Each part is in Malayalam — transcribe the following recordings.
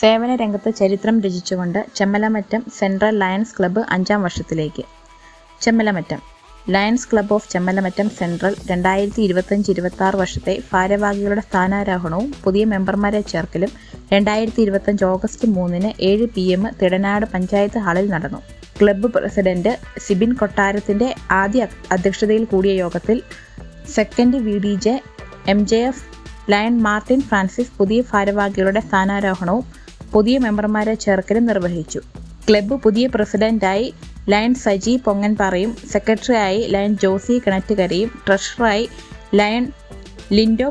സേവന രംഗത്ത് ചരിത്രം രചിച്ചുകൊണ്ട് ചെമ്മലമറ്റം സെൻട്രൽ ലയൺസ് ക്ലബ്ബ് അഞ്ചാം വർഷത്തിലേക്ക്. Chemmalamattam. Lions Club of Chemmalamattam Central രണ്ടായിരത്തി ഇരുപത്തഞ്ച് ഇരുപത്തി ആറ് വർഷത്തെ ഭാരവാഹികളുടെ സ്ഥാനാരോഹണവും പുതിയ മെമ്പർമാരെ ചേർക്കലും രണ്ടായിരത്തി ഇരുപത്തഞ്ച് ഓഗസ്റ്റ് മൂന്നിന് ഏഴ് പി എം തിടനാട് പഞ്ചായത്ത് ഹാളിൽ നടന്നു. ക്ലബ്ബ് പ്രസിഡന്റ് സിബിൻ കൊട്ടാരത്തിന്റെ ആദ്യ അധ്യക്ഷതയിൽ കൂടിയ യോഗത്തിൽ second V D J M J F Lion Martin Francis പുതിയ ഭാരവാഹികളുടെ സ്ഥാനാരോഹണവും പുതിയ മെമ്പർമാരെ ചേർക്കലും നിർവഹിച്ചു. ക്ലബ്ബ് പുതിയ പ്രസിഡന്റായി ലയൺ സജി പൊങ്ങൻപാറയും സെക്രട്ടറിയായി ലയൺ ജോസി കിണറ്റുകരയും. ട്രഷററായി ലയൺ ലിൻഡോ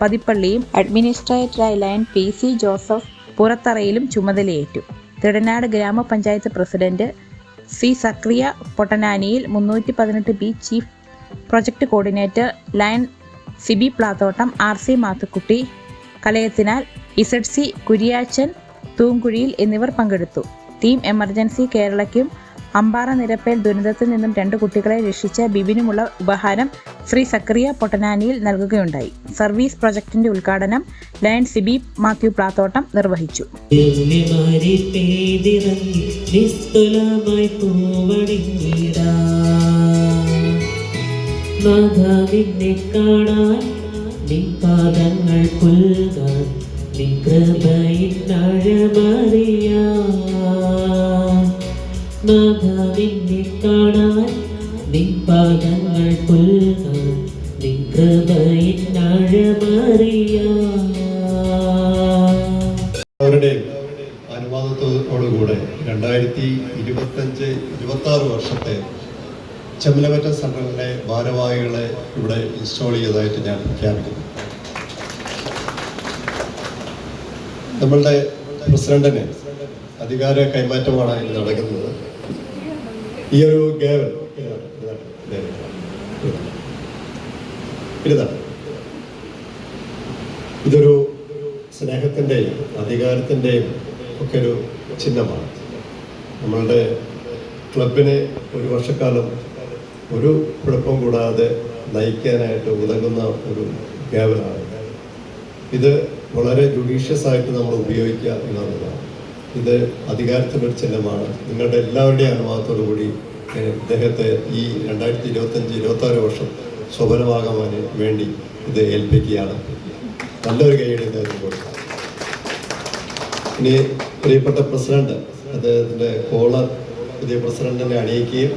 പതിപ്പള്ളിയും. അഡ്മിനിസ്ട്രേറ്ററായി ലയൺ പി സി ജോസഫ് പുറത്തറയിലും ചുമതലയേറ്റു. തിടനാട് ഗ്രാമപഞ്ചായത്ത് പ്രസിഡന്റ് സി സക്രിയ പൊട്ടനാനിയിൽ മുന്നൂറ്റി പതിനെട്ട് B chief project coordinator Lion Siby Plathottam R C Mathukutty Kalayathinal Z C Kuriachan Thoonkuzhiyil എന്നിവർ പങ്കെടുത്തു. ടീം എമർജൻസി കേരളയ്ക്കും അമ്പാറ നിരപ്പേൽ ദുരന്തത്തിൽ നിന്നും രണ്ട് കുട്ടികളെ രക്ഷിച്ച ബിബിനുമുള്ള ഉപഹാരം ശ്രീ സക്രിയ പൊട്ടനാനിയിൽ നൽകുകയുണ്ടായി. സർവീസ് പ്രൊജക്ടിന്റെ ഉദ്ഘാടനം ലയൺ സിബി മാത്യു പ്ലാത്തോട്ടം നിർവഹിച്ചു. കാണാൻ പാദങ്ങൾ അവരുടെയും അനുവാദത്തോടുകൂടെ രണ്ടായിരത്തി ഇരുപത്തഞ്ച് ഇരുപത്തി ആറ് വർഷത്തെ ചെമ്മലമറ്റ സെൻട്രലിലെ ഭാരവാഹികളെ ഇവിടെ ഇൻസ്റ്റാൾ ചെയ്തതായിട്ട് ഞാൻ പ്രഖ്യാപിക്കുന്നു നമ്മളുടെ പ്രസിഡന്റിന് അധികാര കൈമാറ്റമാണ് ഇന്ന് നടക്കുന്നത്. ഈ ഒരു. ഇതാണ് ഇതൊരു സ്നേഹത്തിന്റെയും അധികാരത്തിന്റെയും ഒക്കെ ഒരു ചിഹ്നമാണ്. നമ്മളുടെ ക്ലബിനെ ഒരു വർഷക്കാലം ഒരു കുഴപ്പം കൂടാതെ നയിക്കാനായിട്ട് ഉതകുന്ന ഒരു ഗേവലാണ്. ഇത് വളരെ ജുഡീഷ്യസ് ആയിട്ട് നമ്മൾ ഉപയോഗിക്കുക എന്നുള്ളതാണ്. ഇത് അധികാരത്തിന്റെ ഒരു ചിഹ്നമാണ് നിങ്ങളുടെ എല്ലാവരുടെയും അനുഭവത്തോടു കൂടി ഇദ്ദേഹത്തെ ഈ രണ്ടായിരത്തി ഇരുപത്തഞ്ച് ഇരുപത്തി ആറ് വർഷം ശോഭനമാകാൻ വേണ്ടി ഇത് ഏൽപ്പിക്കുകയാണ്. നല്ലൊരു കൈയ്യടി ഇദ്ദേഹത്തിന് കൊടുക്കാം. ഇനി പ്രിയപ്പെട്ട പ്രസിഡന്റ് അദ്ദേഹത്തിന്റെ കോളർ പുതിയ പ്രസിഡന്റിനെ അണിയിക്കുകയും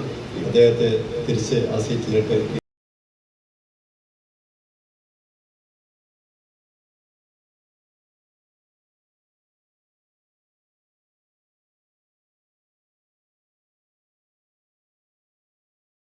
അദ്ദേഹത്തെ തിരിച്ച് ആ സീറ്റിലിട്ട്